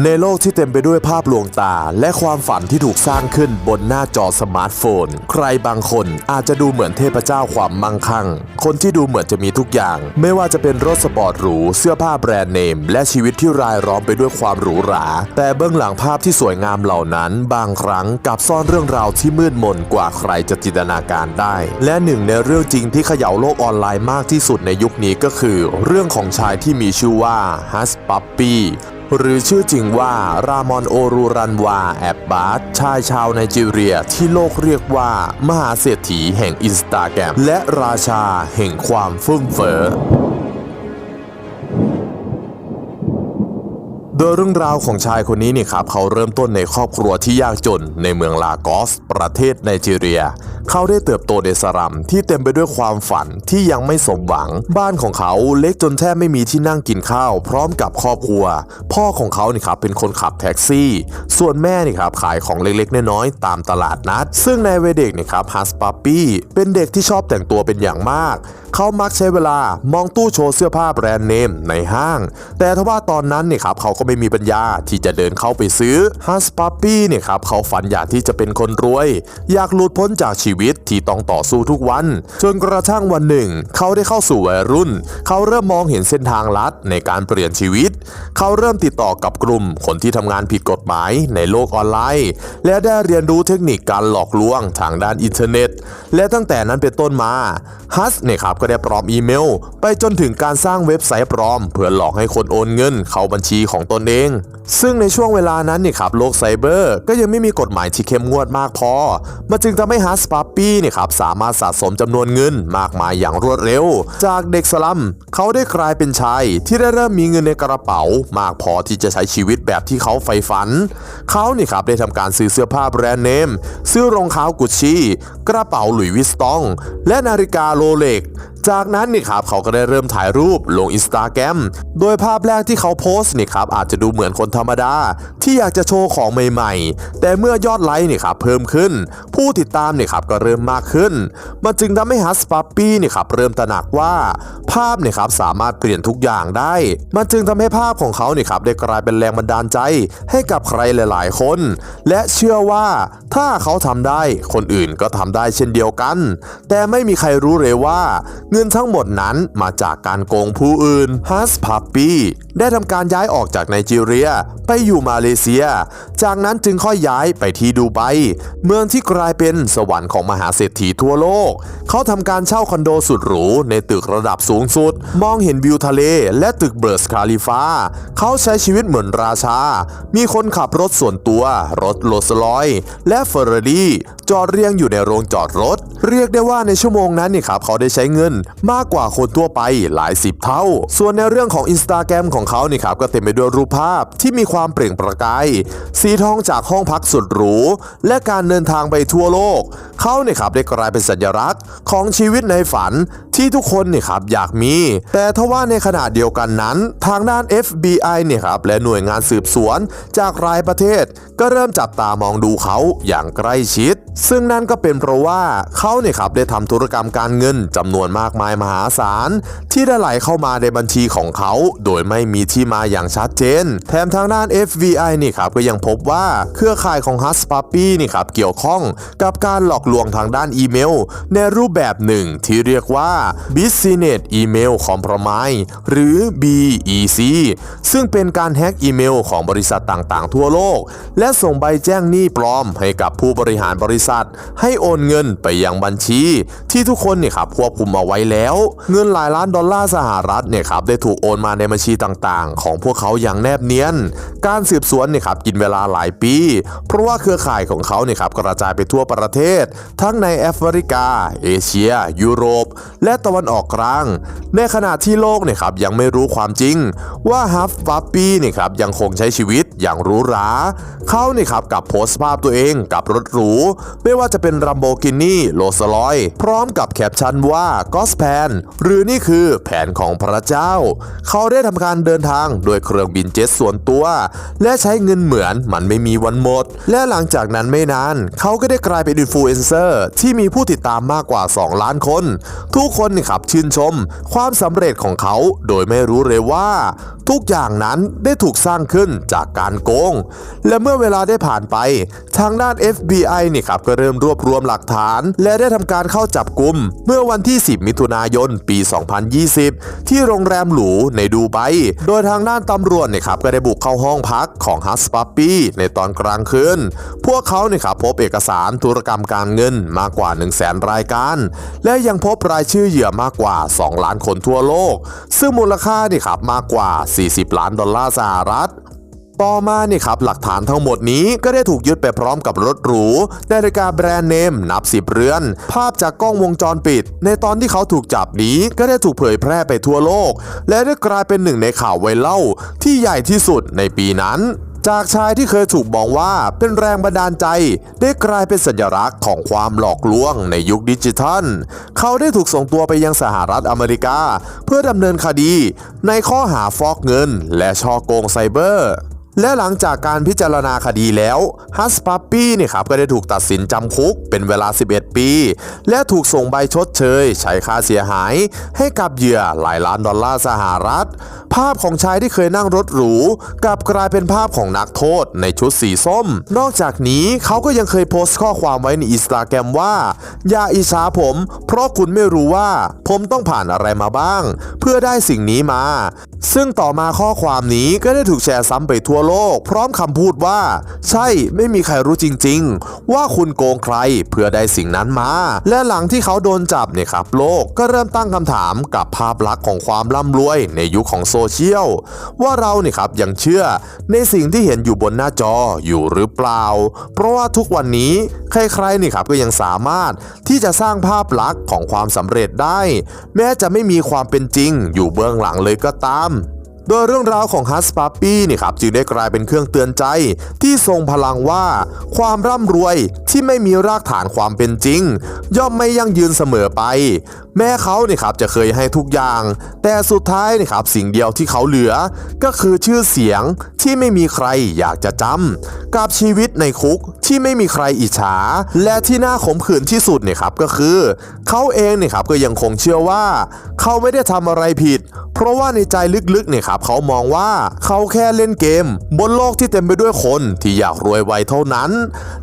ในโลกที่เต็มไปด้วยภาพลวงตา และความฝันที่ถูกสร้างขึ้นบนหน้าจอสมาร์ทโฟน ใครบางคนอาจจะดูเหมือนเทพเจ้าความมั่งคั่ง คนที่ดูเหมือนจะมีทุกอย่าง ไม่ว่าจะเป็นรถสปอร์ตหรู เสื้อผ้าแบรนด์เนม และชีวิตที่รายล้อมไปด้วยความหรูหรา แต่เบื้องหลังภาพที่สวยงามเหล่านั้น บางครั้งกลับซ่อนเรื่องราวที่มืดมนกว่าใครจะจินตนาการได้ และหนึ่งในเรื่องจริงที่เขย่าโลกออนไลน์มากที่สุดในยุคนี้ก็คือ เรื่องของชายที่มีชื่อว่าฮัสปัปปี้ หรือชื่อจริงว่ารามอนโอรูรันวาแอบบาร์ชายชาวไนจีเรียที่โลกเรียกว่า มหาเศรษฐีแห่งอินสตาแกรมและราชาแห่งความฟุ่มเฟ้อ โดยเรื่องราวของชายคนนี้นี่ครับเขาเริ่มต้นในครอบครัวที่ยากจนในเมืองลากอส ประเทศไนจีเรีย เขาได้เติบโตในสลัมที่เต็มไปด้วยความฝันที่ยังไม่สมหวัง บ้านของเขาเล็กจนแทบไม่มีที่นั่งกินข้าว พร้อมกับครอบครัว พ่อของเขานี่ครับเป็นคนขับแท็กซี่ ส่วนแม่นี่ครับขายของเล็กๆน้อยๆตามตลาดนัด ซึ่งในวัยเด็กนี่ครับฮัสปาปี้เป็นเด็กที่ชอบแต่งตัวเป็นอย่างมาก เขามักใช้เวลามองตู้โชว์เสื้อผ้าแบรนด์เนมในห้าง แต่ทว่าตอนนั้นเนี่ยครับเขาก็ไม่มีปัญญาที่จะเดินเข้าไปซื้อฮัสปาปี้เนี่ยครับเขาฝันอยากที่จะเป็นคนรวย อยากหลุดพ้นจากชีวิตที่ต้องต่อสู้ทุกวัน จนกระทั่งวันหนึ่ง เขาได้เข้าสู่วัยรุ่น เขาเริ่มมองเห็นเส้นทางลัดในการเปลี่ยนชีวิต เขาเริ่มติดต่อกับกลุ่ม คนที่ทำงานผิดกฎหมายในโลกออนไลน์ และได้เรียนรู้เทคนิคการหลอกลวงทางด้านอินเทอร์เน็ต และตั้งแต่นั้นเป็นต้นมาฮัสเนี่ยครับก็ได้ปลอมอีเมล ไปจนถึงการสร้างเว็บไซต์ปลอม เพื่อหลอกให้คนโอนเงิน เข้าบัญชีของตนเอง ซึ่งในช่วงเวลานั้นเนี่ยครับโลกไซเบอร์ก็ยังไม่มีกฎหมายที่เข้มงวดมากพอ มันจึงทำให้ฮัสปาปี้เนี่ยครับสามารถสะสมจำนวนเงินมากมายอย่างรวดเร็ว จากเด็กสลัมเขาได้กลายเป็นชายที่ได้เริ่มมีเงินในกระเป๋ามากพอที่จะใช้ชีวิตแบบที่เขาใฝ่ฝัน เขานี่ครับได้ทำการซื้อเสื้อผ้าแบรนด์เนมซื้อรองเท้ากุชชี่กระเป๋าหลุยส์วิสตอง และนาฬิกาโรเล็ก จากนั้นนี่ครับเขาก็ได้เริ่มถ่ายรูปลงอินสตาแกรมโดยภาพแรกที่เขาโพสต์นี่ครับอาจจะดูเหมือนคนธรรมดา ที่อยากจะโชว์ของใหม่ๆ แต่เมื่อยอดไลค์นี่ครับเพิ่มขึ้น ผู้ติดตามนี่ครับก็เริ่มมากขึ้น มันจึงทำให้ฮัสปัปปี้นี่ครับเริ่มตระหนักว่า ภาพนี่ครับสามารถเปลี่ยนทุกอย่างได้ มันจึงทำให้ภาพของเขานี่ครับได้กลายเป็นแรงบันดาลใจ ให้กับใครหลาย ๆ คน และเชื่อว่าถ้าเขาทำได้คนอื่นก็ทำได้เช่นเดียวกัน แต่ไม่มีใครรู้เลยว่าเงินทั้งหมดนั้นมาจากการโกงผู้อื่นฮัสพัปปี้ได้ทำการย้ายออกจากไนจีเรียไปอยู่มาเลเซีย จากนั้นจึงค่อยย้ายไปที่ดูไบเมืองที่กลายเป็นสวรรค์ของมหาเศรษฐีทั่วโลก เขาทำการเช่าคอนโดสุดหรูในตึกระดับสูงสุด มองเห็นวิวทะเลและตึกเบิร์สคาลิฟาเขาใช้ชีวิตเหมือนราชา มีคนขับรถส่วนตัว รถโรลส์รอยและเฟอร์รารี่จอดเรียงอยู่ในโรงจอดรถ เรียกได้ว่าในชั่วโมงนั้นนี่ครับเขาได้ใช้เงินมากกว่าคนทั่วไปหลายสิบเท่า ส่วนในเรื่องของอินสตาแกรมของเขานี่ครับก็เต็มไปด้วยรูปภาพที่มีความเปล่งประกาย สีทองจากห้องพักสุดหรู และการเดินทางไปทั่วโลก เขาเนี่ยครับได้กลายเป็นสัญลักษณ์ของชีวิตในฝันที่ทุกคนเนี่ยครับอยากมี แต่ทว่าในขณะเดียวกันนั้น ทางด้าน FBI เนี่ยครับและหน่วยงานสืบสวน จากหลายประเทศ ก็เริ่มจับตามองดูเขาอย่างใกล้ชิด ซึ่งนั่นก็เป็นเพราะว่าเขาเนี่ยครับได้ทำธุรกรรมการเงินจำนวนมากากมายมหาศาล ที่ได้ไหลเข้ามาในบัญชีของเขา โดยไม่มีที่มาอย่างชัดเจน แถมทางด้าน FBI นี่ครับก็ยังพบว่าเครือข่ายของฮัสปาปี้นี่ครับเกี่ยวข้องกับการหลอกลวงทางด้านอีเมล ในรูปแบบหนึ่งที่เรียกว่า Business Email Compromise หรือ BEC ซึ่งเป็นการแฮ็กอีเมลของบริษัทต่างๆ ทั่วโลก และส่งใบแจ้งหนี้ปลอมให้กับผู้บริหารบริษัท ให้โอนเงินไปยังบัญชี ที่ทุกคนนี่ครับควบคุมเอาไว้แล้ว เงินหลายล้านดอลลาร์สหรัฐเนี่ยครับได้ถูกโอนมาในบัญชีต่างๆ ของพวกเขาอย่างแนบเนียน การสืบสวนเนี่ยครับกินเวลาหลายปี เพราะว่าเครือข่ายของเขาเนี่ยครับกระจายไปทั่วประเทศ ทั้งในแอฟริกา เอเชีย ยุโรป และตะวันออกกลาง ในขณะที่โลกเนี่ยครับยังไม่รู้ความจริง ว่าฮัฟฟัปปี้เนี่ยครับยังคงใช้ชีวิตอย่างหรูหราเขาเนี่ยครับกับโพสต์ภาพตัวเองกับรถหรู ไม่ว่าจะเป็นรัมโบกินีโรสลอย พร้อมกับแคปชั่นว่ากอสแพนหรือนี่คือแผนของพระเจ้า เขาได้ทำการเดินทางโดยเครื่องบินเจ็ตส่วนตัว และใช้เงินเหมือนมันไม่มีวันหมด และหลังจากนั้นไม่นาน เขาก็ได้กลายเป็นอินฟลูเอนเซอร์ที่มีผู้ติดตามมากกว่า 2 ล้านคน ทุกคนขับชื่นชม ความสำเร็จของเขาโดยไม่รู้เลยว่า ทุกอย่างนั้นได้ถูกสร้างขึ้นจากการโกง และเมื่อเวลาได้ผ่านไป ทางด้าน FBI นี่ครับก็เริ่มรวบรวมหลักฐาน และได้ทำการเข้าจับกลุ่มเมื่อวันที่ 10 มิถุนายน ปี 2020 ที่โรงแรมหรูในดูไบ โดยทางด้านตำรวจเนี่ยครับก็ได้บุกเข้าห้องพักของฮัสปัปปี้ในตอนกลางคืน พวกเขาเนี่ยครับพบเอกสารธุรกรรมการเงินมากกว่า 1 0 0 0 0แสนรายการ และยังพบรายชื่อเหยื่อมากกว่า 2 ล้านคนทั่วโลก ซึ่งมูลค่านี่ครับมากกว่า40 ล้านดอลลาร์สหรัฐต่อมาเนี่ยครับหลักฐานทั้งหมดนี้ก็ได้ถูกยึดไปพร้อมกับรถหรูนาฬิกาแบรนด์เนมนับสิบเรือน ภาพจากกล้องวงจรปิด ในตอนที่เขาถูกจับนี้ก็ได้ถูกเผยแพร่ไปทั่วโลก และได้กลายเป็นหนึ่งในข่าวไวเล่ที่ใหญ่ที่สุดในปีนั้น จากชายที่เคยถูกมองว่าเป็นแรงบันดาลใจ ได้กลายเป็นสัญลักษณ์ของความหลอกลวงในยุคดิจิทัล เขาได้ถูกส่งตัวไปยังสหรัฐอเมริกา เพื่อดำเนินคดี ในข้อหาฟอกเงินและช่อโกงไซเบอร์ และหลังจากการพิจารณาคดีแล้วฮัสปัปปี้เนี่ยครับก็ได้ถูกตัดสินจำคุกเป็นเวลา 11 ปี และถูกส่งใบชดเชย ใช้ค่าเสียหาย ให้กับเหยื่อหลายล้านดอลลาร์สหรัฐ ภาพของชายที่เคยนั่งรถหรูกลับกลายเป็นภาพของนักโทษในชุดสีส้ม นอกจากนี้เขาก็ยังเคยโพสต์ข้อความไว้ในอินสตาแกรมว่า อย่าอิจฉาผม เพราะคุณไม่รู้ว่าผมต้องผ่านอะไรมาบ้าง เพื่อได้สิ่งนี้มา ซึ่งต่อมาข้อความนี้ก็ได้ถูกแชร์ซ้ำไปทั่วโลก พร้อมคำพูดว่า ใช่ไม่มีใครรู้จริง ๆ ว่าคุณโกงใครเพื่อได้สิ่งนั้นมา และหลังที่เขาโดนจับเนี่ยครับ โลกก็เริ่มตั้งคำถามกับภาพลักษณ์ของความร่ำรวยในยุคของโซเชียล ว่าเราเนี่ยครับยังเชื่อในสิ่งที่เห็นอยู่บนหน้าจออยู่หรือเปล่า เพราะว่าทุกวันนี้ใครๆนี่ครับก็ยังสามารถที่จะสร้างภาพลักษณ์ของความสำเร็จได้ แม้จะไม่มีความเป็นจริงอยู่เบื้องหลังเลยก็ตาม โดยเรื่องราวของฮัสปาปี้นี่ครับจึงได้กลายเป็นเครื่องเตือนใจที่ทรงพลังว่า ความร่ำรวยที่ไม่มีรากฐานความเป็นจริง ย่อมไม่ยั่งยืนเสมอไป แม้เขาเนี่ยครับจะเคยให้ทุกอย่าง แต่สุดท้ายนี่ครับสิ่งเดียวที่เขาเหลือ ก็คือชื่อเสียงที่ไม่มีใครอยากจะจำกับชีวิตในคุกที่ไม่มีใครอิจฉา และที่น่าขมขื่นที่สุดเนี่ยครับก็คือ เขาเองเนี่ยครับก็ยังคงเชื่อว่า เขาไม่ได้ทำอะไรผิดเพราะว่าในใจลึกๆเนี่ยครับเขามองว่าเขาแค่เล่นเกม บนโลกที่เต็มไปด้วยคนที่อยากรวยไวเท่านั้น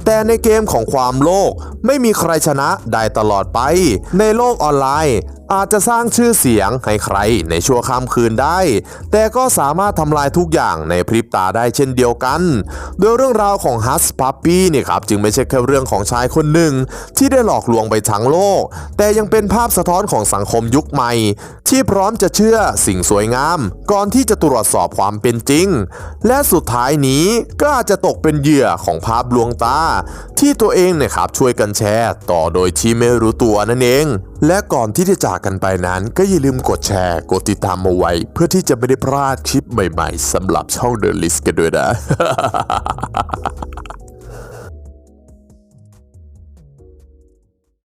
แต่ในเกมของความโลภไม่มีใครชนะได้ตลอดไป ในโลกออนไลน์อาจจะสร้างชื่อเสียงให้ใครในชั่วข้ามคืนได้ แต่ก็สามารถทำลายทุกอย่างในพริบตาได้เช่นเดียวกัน โดยเรื่องราวของฮัสพัปปี้เนี่ยครับจึงไม่ใช่แค่เรื่องของชายคนหนึ่ง ที่ได้หลอกลวงไปทั้งโลก แต่ยังเป็นภาพสะท้อนของสังคมยุคใหม่ ที่พร้อมจะเชื่อสิ่งสวยงาม ก่อนที่จะตรวจสอบความเป็นจริง และสุดท้ายนี้ก็อาจจะตกเป็นเหยื่อของภาพลวงตา ที่ตัวเองเนี่ยครับช่วยกันแชร์ ต่อโดยที่ไม่รู้ตัวนั่นเอง และก่อนที่จะจากกันไปนั้น ก็อย่าลืมกดแชร์ กดติดตามเอาไว้ เพื่อที่จะไม่ได้พลาดคลิปใหม่ๆสำหรับช่อง The List กันด้วยนะ